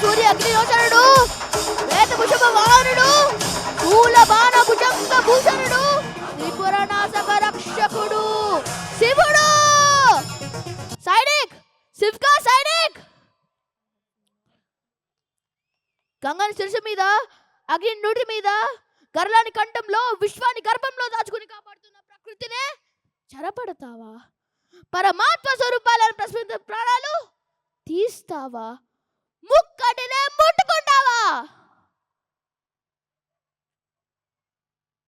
సూర్య అగ్నిరోచనుడు వేద భుషభ వాహనుడు మూల బాణ భుజంగ భూషణుడు త్రిపుర నాశక రక్షకుడు. శివుడు! సైనిక్! శివ్కా సైనిక్! గంగని శిరసు మీద అగ్ని నుడి మీద గర్లాని కంఠంలో విశ్వాన్ని గర్భంలో దాచుకుని కాపాడుతున్న ప్రకృతినే చెరపడతావా? పరమాత్మ స్వరూపాలను ప్రశ్న ప్రాణాలు తీస్తావా?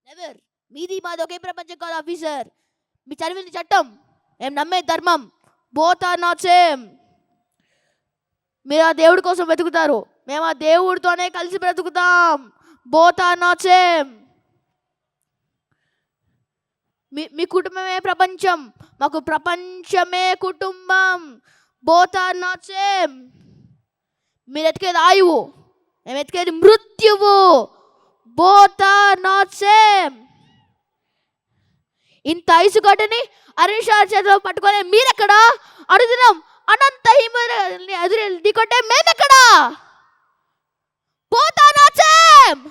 నెవర్ మీది మాది ఒకే ప్రపంచం కాదు ఆఫీసర్ మీ చదివింది చట్టం. మేము నమ్మే ధర్మం. బోత్ ఆర్ నాట్ సేమ్ మీరు ఆ దేవుడి కోసం వెతుకుతారు. మేము ఆ దేవుడితోనే కలిసి బ్రతుకుతాం. బోత్ ఆర్ నాట్ సేమ్ మీ మీ కుటుంబమే ప్రపంచం. మాకు ప్రపంచమే కుటుంబం. బోత్ ఆర్ నాట్ సేమ్ మీరు ఎతికేది ఆయువు. మేము వెతికేది మృత్యువు? బోత్ ఆర్ నాట్ సేమ్ ఇంత ఐసుగడ్డని అరుణ్ చేతిలో పట్టుకొని మీరెక్కడ? అడుగుతున్నాం అనంత హిమని ఎదురు దిగొట్టే మేమెక్కడ? బోత్ ఆర్ నాట్ సేమ్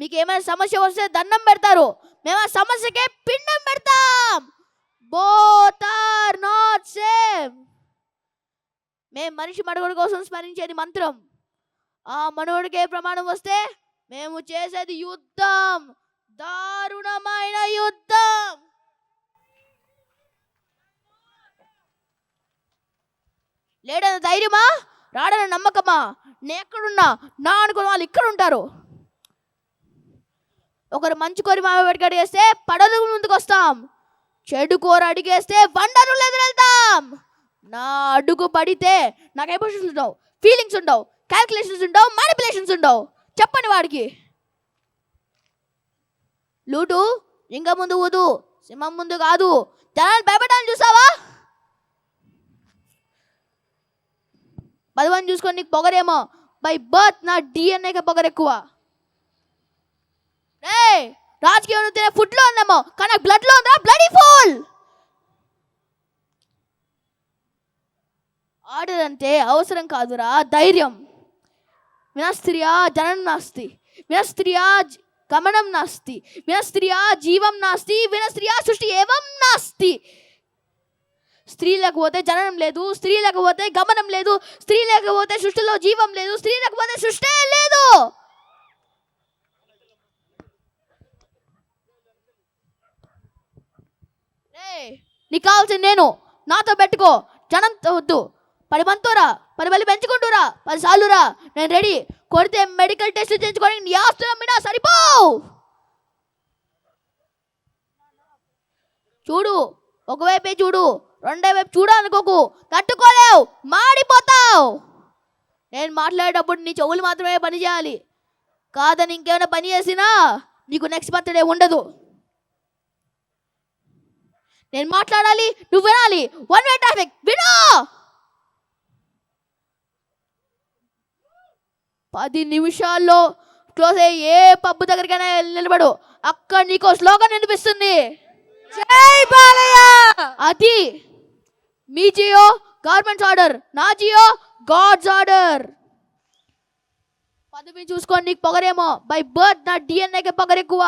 మీకు ఏమైనా సమస్య వస్తే దండం పెడతారు. మేము ఆ సమస్యకే పిండం పెడతాం. బోత్ ఆర్ నాట్ సేమ్ మేము మనిషి మనుగడ కోసం స్మరించేది మంత్రం. ఆ మనుగడికే ప్రమాణం వస్తే మేము చేసేది యుద్ధం. దారుణమైన యుద్ధం. లేడన్న ధైర్యమా? రాడన్న నమ్మకమా? నేను ఎక్కడున్నా? నా అనుకున్న వాళ్ళు ఇక్కడ ఉంటారు. ఒకరు మంచి కోరి మామ వెనక అడిగేస్తే పడలు ముందుకు వస్తాం చెడు కూర అడిగేస్తే వండరులు ఎదురెళ్తాం. నా అడుగు పడితే నాకు ఎమోషన్స్ ఉండవు ఫీలింగ్స్ ఉండవు క్యాల్కులేషన్స్ ఉండవు మ్యానిపులేషన్స్ ఉండవు. చెప్పండి వాడికి. లూటు ఇంకా ముందు ఊదు సింహం ముందు కాదు. జనాలు భయపడాలని చూసావా? పదవని చూసుకొని నీకు పొగరేమో. బై బర్త్ నా డిఎన్ఏకి పొగరు ఎక్కువ రే రాజకీయం తినే ఫుడ్లో ఉందేమో కానీ నాకు ఉందా బ్లడీ ఫుల్ ఆర్డర్ అంటే అవసరం కాదురా ధైర్యం. వినస్త్రియా జనం నాస్తి వినస్త్రియా గమనం నాస్తి వినస్త్రియా జీవం నాస్తి వినస్త్రియా సృష్టి ఏవం నాస్తి. స్త్రీలకు పోతే జననం లేదు స్త్రీలకు పోతే గమనం లేదు స్త్రీలకు పోతే సృష్టిలో జీవం లేదు స్త్రీలకు పోతే సృష్టి లేదు. నీకు కావాల్సింది నేను. నాతో పెట్టుకో జనంతో వద్దు. పది మందితోరా పది మళ్ళీ పెంచుకుంటూరా పది సార్లురా. నేను రెడీ. కొడితే మెడికల్ టెస్ట్ చేయించుకొని నీ ఆస్తులు మీద సరిపోవు. చూడు ఒకవైపే చూడు రెండో వైపు చూడాలనుకోకు తట్టుకోలేవు మాడిపోతావు. నేను మాట్లాడేటప్పుడు నీ చెవులు మాత్రమే పని చేయాలి. కాదని ఇంకేమైనా పని చేసినా నీకు నెక్స్ట్ బర్త్డే ఉండదు. నేను మాట్లాడాలి నువ్వు వినాలి. వన్ వే ట్రాఫిక్ వినో! పది నిమిషాల్లో క్లోజ్ అయ్యి ఏ పబ్బు దగ్గరికైనా నిలబడు. అక్కడ నీకు స్లోగన్ వినిపిస్తుంది. జై బాలయ్య! అది మీ జియో గవర్నమెంట్ ఆర్డర్ నా జియో గాడ్స్ ఆర్డర్ పదవి చూసుకొని నీకు పొగరేమో. బై బర్త్ నా డిఎన్ఏకి పొగరు ఎక్కువ.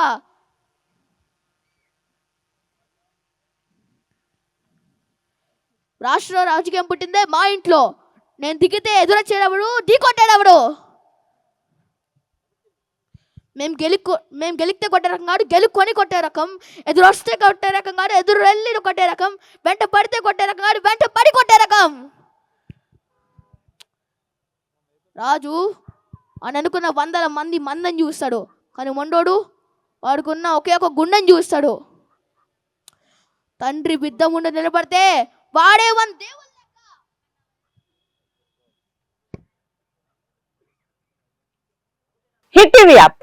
రాష్ట్ర రాజకీయం పుట్టిందే మా ఇంట్లో. నేను దిగితే ఎదురొచ్చేటప్పుడు ఢీ కొట్టేటప్పుడు. మేము గెలుక్కు మేము గెలిస్తే కొట్టే రకం కాదు గెలుక్కొని కొట్టే రకం. ఎదురు వస్తే కొట్టే రకం కాదు ఎదురు వెళ్ళి కొట్టే రకం. వెంట పడితే కొట్టే రకం కాదు వెంట పడి కొట్టే రకం. రాజు అని అనుకున్న వందల మంది మందని చూస్తాడు. కానీ మొండోడు వాడుకున్న ఒకే ఒక గుండెని చూస్తాడు. తండ్రి బిద్ద ముందు నిలబడితే వాడే వన్ దేవుడు హిట్ టీవీ యాప్.